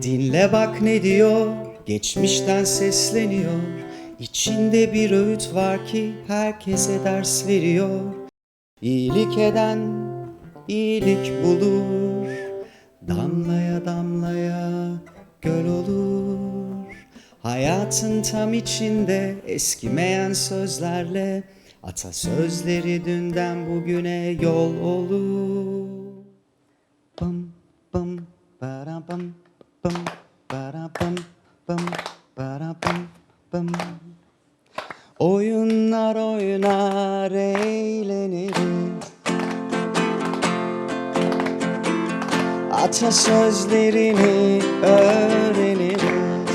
Dinle bak ne diyor, geçmişten sesleniyor. İçinde bir öğüt var ki herkese ders veriyor. İyilik eden iyilik bulur. Damlaya damlaya göl olur. Hayatın tam içinde eskimeyen sözlerle atasözleri dünden bugüne yol olur. Atasözlerini öğreniriz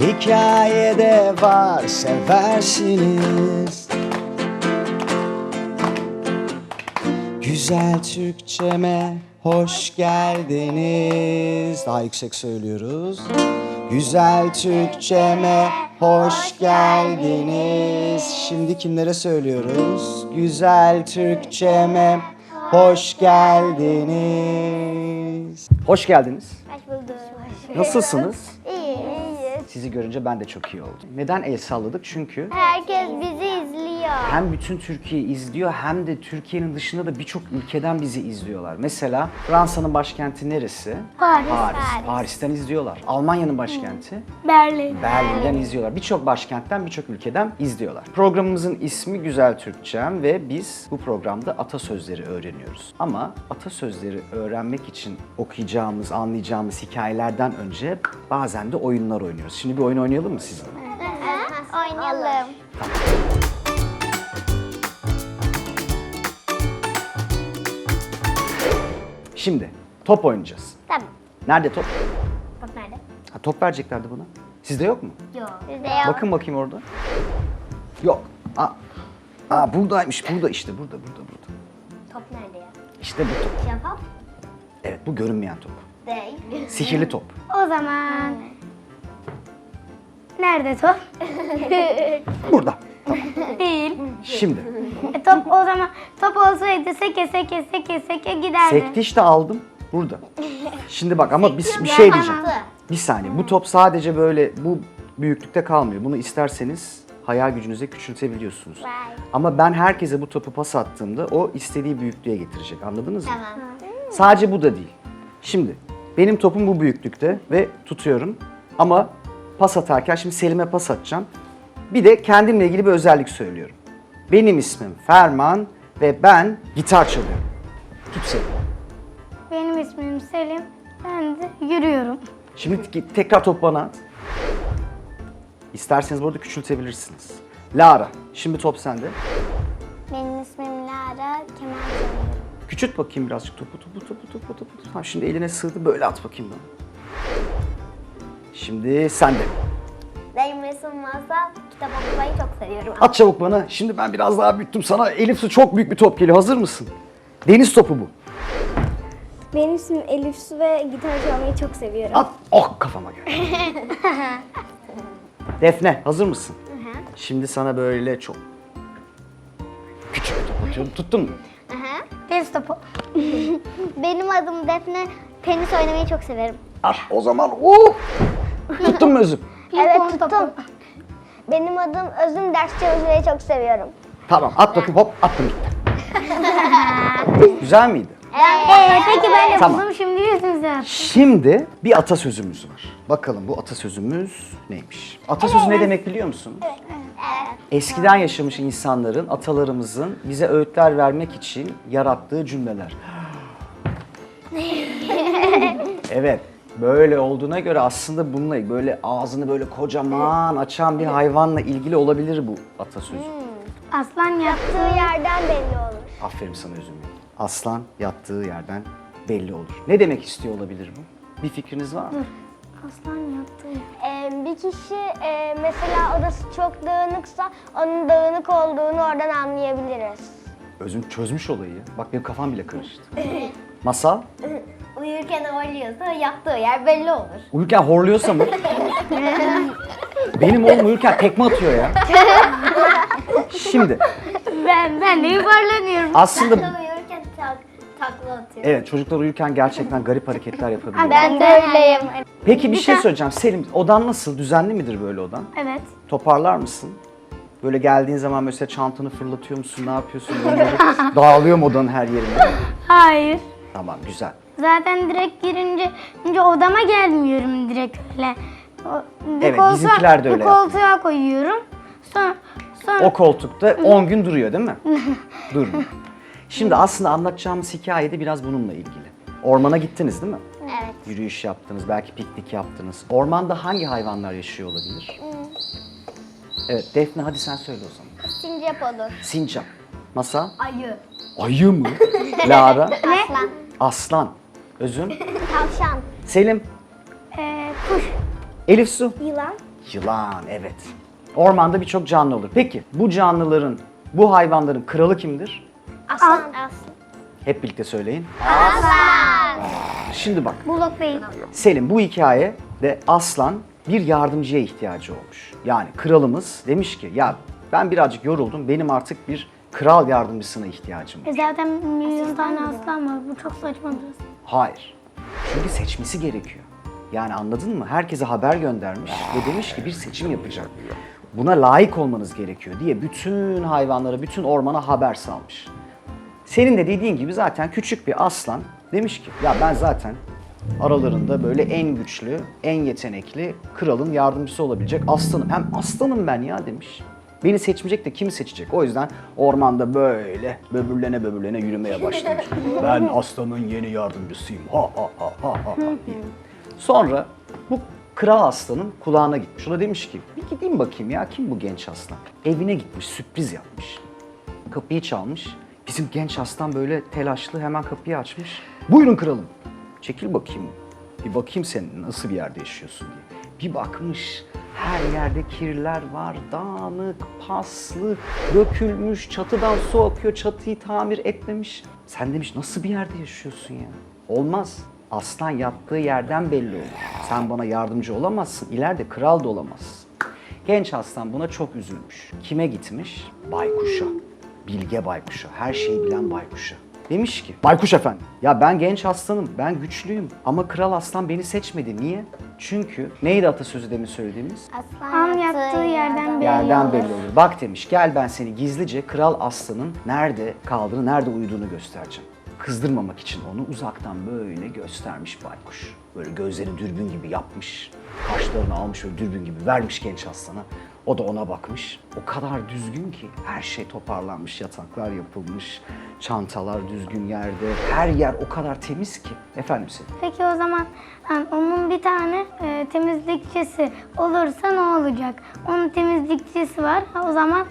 Hikayede var seversiniz Güzel Türkçeme hoş geldiniz. Daha yüksek söylüyoruz. Güzel Türkçeme hoş geldiniz. Şimdi kimlere söylüyoruz? Güzel Türkçeme hoş geldiniz. Hoş geldiniz. Hoş bulduk. Nasılsınız? İyiyiz. Sizi görünce ben de çok iyi oldum. Neden el salladık? Çünkü Herkes bizi izliyor. hem bütün Türkiye izliyor hem de Türkiye'nin dışında da birçok ülkeden bizi izliyorlar. Mesela Fransa'nın başkenti neresi? Paris. Paris. Paris. Paris'ten izliyorlar. Almanya'nın başkenti Berlin. Berlin'den izliyorlar. Birçok başkentten, birçok ülkeden izliyorlar. Programımızın ismi Güzel Türkçem ve biz bu programda atasözleri öğreniyoruz. Ama atasözleri öğrenmek için okuyacağımız, anlayacağımız hikayelerden önce bazen de oyunlar oynuyoruz. Şimdi bir oyun oynayalım mı sizinle? Oynayalım. Şimdi top oynayacağız. Tamam. Nerede top? Top nerede? Ha, top vereceklerdi bana. Sizde yok mu? Yok. Bizde yok. Bakın bakayım orada. Yok. Aa, aa buradaymış. Burada işte. Burada, burada, burada. Top nerede ya? İşte bu top. Şeffaf. Evet bu görünmeyen top. Değil. Sihirli top. O zaman nerede top? Burada. Değil. Şimdi. E, top o zaman top olsaydı seke seke seke seke giderdi. Sektiş de aldım. Burada. Şimdi bak ama bir, bir şey diyeceğim. Bir saniye. Bu top sadece böyle bu büyüklükte kalmıyor. Bunu isterseniz hayal gücünüze küçültebiliyorsunuz. Vay. Ama ben herkese bu topu pas attığımda o istediği büyüklüğe getirecek. Anladınız mı? Tamam. Sadece bu da değil. Şimdi benim topum bu büyüklükte ve tutuyorum. Ama pas atarken şimdi Selim'e pas atacağım. Bir de kendimle ilgili bir özellik söylüyorum. Benim ismim Ferman ve ben gitar çalıyorum. Tut Selim. Benim ismim Selim. Ben de yürüyorum. Şimdi te- tekrar top bana at. İsterseniz burada küçültebilirsiniz. Lara, şimdi top sende. Benim ismim Lara. Kemal Canım. Küçült bakayım birazcık topu, topu, topu, topu, topu. Tamam, şimdi eline sığdı, böyle at bakayım bana. Şimdi sen de. Benim ismim Masal. Kitap okumayı çok seviyorum. At çabuk bana. Şimdi ben biraz daha büyüttüm sana. Elif Su çok büyük bir top geliyor. Hazır mısın? Deniz topu bu. Benim ismim Elif Su ve gitar çalmayı çok seviyorum. At. Oh kafama geldi. Defne hazır mısın? Şimdi sana böyle çok küçük bir top atıyorum. Tuttun mu? Tenis topu. Benim adım Defne. Tenis oynamayı çok severim. At o zaman. Oh! Tuttun mu özüm? Evet tuttum. Benim adım Özüm. Ders çalışmayı çok seviyorum. Tamam at bakayım hop attım gitti. Güzel miydi? Ee, peki ben de Tamam. şimdi yüzünüze. Şimdi bir atasözümüz var. Bakalım bu atasözümüz neymiş? Atasözü ne demek biliyor musun? Eskiden yaşamış insanların, atalarımızın bize öğütler vermek için yarattığı cümleler. evet, böyle olduğuna göre aslında bununla böyle ağzını böyle kocaman açan bir hayvanla ilgili olabilir bu atasözü. Aslan yaptı. Yattığı yerden belli olur. Aferin sana Üzüm'ü. Aslan yattığı yerden belli olur. Ne demek istiyor olabilir bu? Bir fikriniz var mı? Aslan yaptı. Ee, bir kişi e, mesela odası çok dağınıksa onun dağınık olduğunu oradan anlayabiliriz. Özüm çözmüş olayı. Bak benim kafam bile karıştı. Masal, Uyurken oynuyorsa yattığı yer belli olur. uyurken horluyorsa mı? benim oğlum uyurken tekme atıyor ya. Şimdi Ben ben de yuvarlanıyorum. aslında Uyurken tak, tak takla atıyor. Evet çocuklar uyurken gerçekten garip hareketler yapabiliyor. Ben de öyleyim. Peki bir şey söyleyeceğim. Selim odan nasıl? Düzenli midir böyle odan? Evet. Toparlar mısın? Böyle geldiğin zaman mesela çantanı fırlatıyor musun? Ne yapıyorsun? Böyle Dağılıyor mu odanın her yerine? Hayır. Tamam güzel. Zaten direkt girince önce odama gelmiyorum direkt öyle. Bir Evet, bizimkiler de öyle Bir koltuğa koyuyorum. Sonra, sonra O koltukta 10 gün duruyor değil mi? Durmuyor. Şimdi aslında anlatacağımız hikaye de biraz bununla ilgili. Ormana gittiniz değil mi? Evet. Yürüyüş yaptınız, belki piknik yaptınız. Ormanda hangi hayvanlar yaşıyor olabilir? Evet, Defne hadi sen söyle o zaman. Sincap olur. Sincap. Masa? ayı. Ayı mı? Lara? Aslan. Aslan. Özüm? Tavşan. Selim? Ee, kuş. Elif Su? Yılan. Yılan, evet. Ormanda birçok canlı olur. Peki bu canlıların, bu hayvanların kralı kimdir? Aslan. Aslan. Hep birlikte söyleyin. Aslan. Şimdi bak, Bulok değil. Selim bu hikayede aslan bir yardımcıya ihtiyacı olmuş. Yani kralımız demiş ki ya ben birazcık yoruldum benim artık bir kral yardımcısına ihtiyacım var. E zaten milyon tane aslan var. Bu çok saçma biraz. Hayır. Çünkü seçmesi gerekiyor. Yani anladın mı? Herkese haber göndermiş ve demiş ki bir seçim yapacak. Buna layık olmanız gerekiyor diye bütün hayvanlara, bütün ormana haber salmış. Senin de dediğin gibi zaten küçük bir aslan demiş ki ya ben zaten aralarında böyle en güçlü, en yetenekli kralın yardımcısı olabilecek aslanım. Hem aslanım ben ya demiş. Beni seçmeyecek de kim seçecek? O yüzden ormanda böyle böbürlene böbürlene yürümeye başlamış. ben aslanın yeni yardımcısıyım. Ha ha ha ha ha. Sonra bu kral aslanın kulağına gitmiş. O da demiş ki bir gideyim bakayım ya kim bu genç aslan? Evine gitmiş sürpriz yapmış. Kapıyı çalmış. Bizim genç aslan böyle telaşlı hemen kapıyı açmış. Buyurun kralım. Çekil bakayım. Bir bakayım sen nasıl bir yerde yaşıyorsun diye. Bir bakmış her yerde kirler var, dağınık, paslı, dökülmüş, çatıdan su akıyor, çatıyı tamir etmemiş. Sen demiş nasıl bir yerde yaşıyorsun ya? Olmaz. Aslan yattığı yerden belli olur. Sen bana yardımcı olamazsın, ileride kral da olamazsın. Genç aslan buna çok üzülmüş. Kime gitmiş? Baykuş'a. Bilge baykuşa, her şeyi bilen baykuşa. Demiş ki, Baykuş efendi, ya ben genç aslanım, ben güçlüyüm ama kral aslan beni seçmedi. Niye? Çünkü neydi atasözü demin söylediğimiz? Aslan An yattığı yerden belli Yerden belli olur. Bak demiş, gel ben seni gizlice kral aslanın nerede kaldığını, nerede uyuduğunu göstereceğim. Kızdırmamak için onu uzaktan böyle göstermiş baykuş. Böyle gözlerini dürbün gibi yapmış. Kaşlarını almış öyle dürbün gibi vermiş genç aslana. O da ona bakmış. O kadar düzgün ki her şey toparlanmış, yataklar yapılmış, çantalar düzgün yerde. Her yer o kadar temiz ki. Efendim senin. Peki o zaman hani onun bir tane e, temizlikçisi olursa ne olacak? Onun temizlikçisi var. Ha, O zaman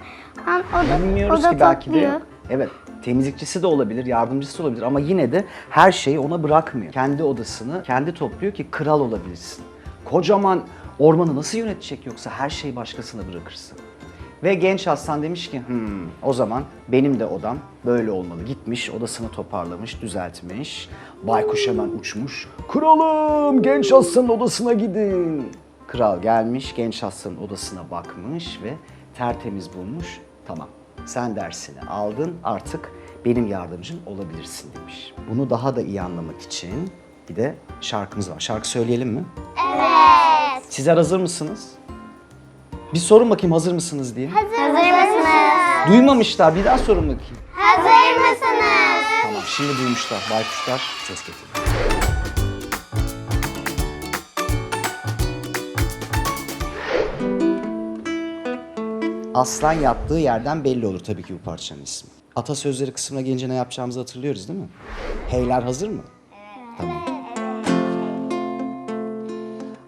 han, o da, Bilmiyoruz o da ki belki de. topluyor. Evet, temizlikçisi de olabilir, yardımcısı da olabilir ama yine de her şeyi ona bırakmıyor. Kendi odasını kendi topluyor ki kral olabilsin. Kocaman ormanı nasıl yönetecek yoksa her şeyi başkasına bırakırsın. Ve genç aslan demiş ki hmm, o zaman benim de odam böyle olmalı. Gitmiş odasını toparlamış, düzeltmiş. Baykuş hemen uçmuş. Kralım genç aslanın odasına gidin. Kral gelmiş genç aslanın odasına bakmış ve tertemiz bulmuş. Tamam sen dersini aldın artık benim yardımcım olabilirsin demiş. Bunu daha da iyi anlamak için bir de şarkımız var. Şarkı söyleyelim mi? Evet. Sizler hazır mısınız? Bir sorun bakayım hazır mısınız diye. Hazır mısınız? Duymamışlar. Bir daha sorun bakayım. Hazır mısınız? Tamam şimdi duymuşlar. Baykuşlar ses getirin. Aslan yattığı yerden belli olur tabii ki bu parçanın ismi. Atasözleri kısmına gelince ne yapacağımızı hatırlıyoruz değil mi? Heyler hazır mı? Tamam.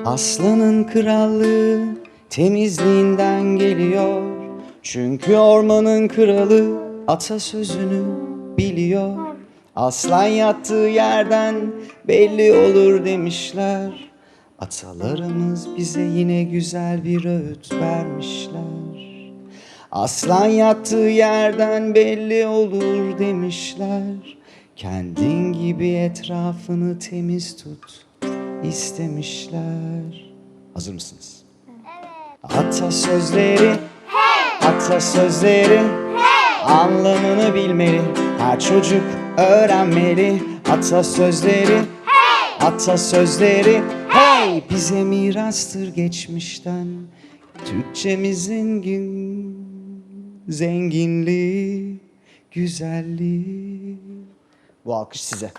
Aslanın krallığı temizliğinden geliyor. Çünkü ormanın kralı atasözünü biliyor. Aslan yattığı yerden belli olur demişler. Atalarımız bize yine güzel bir öğüt vermişler. Aslan yattığı yerden belli olur demişler. Kendin gibi etrafını temiz tut istemişler. Hazır mısınız? Atasözleri, atasözleri, anlamını bilmeli. Her çocuk öğrenmeli atasözleri. Hey! Atasözleri. Hey! Bize mirastır geçmişten. Türkçemizin gün zenginliği, güzelliği. Bu alkış size.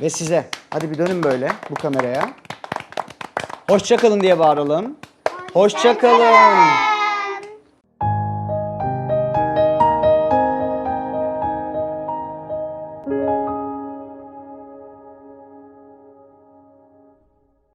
Ve size. Hadi bir dönün böyle bu kameraya. Hoşçakalın diye bağıralım. Hoşçakalın.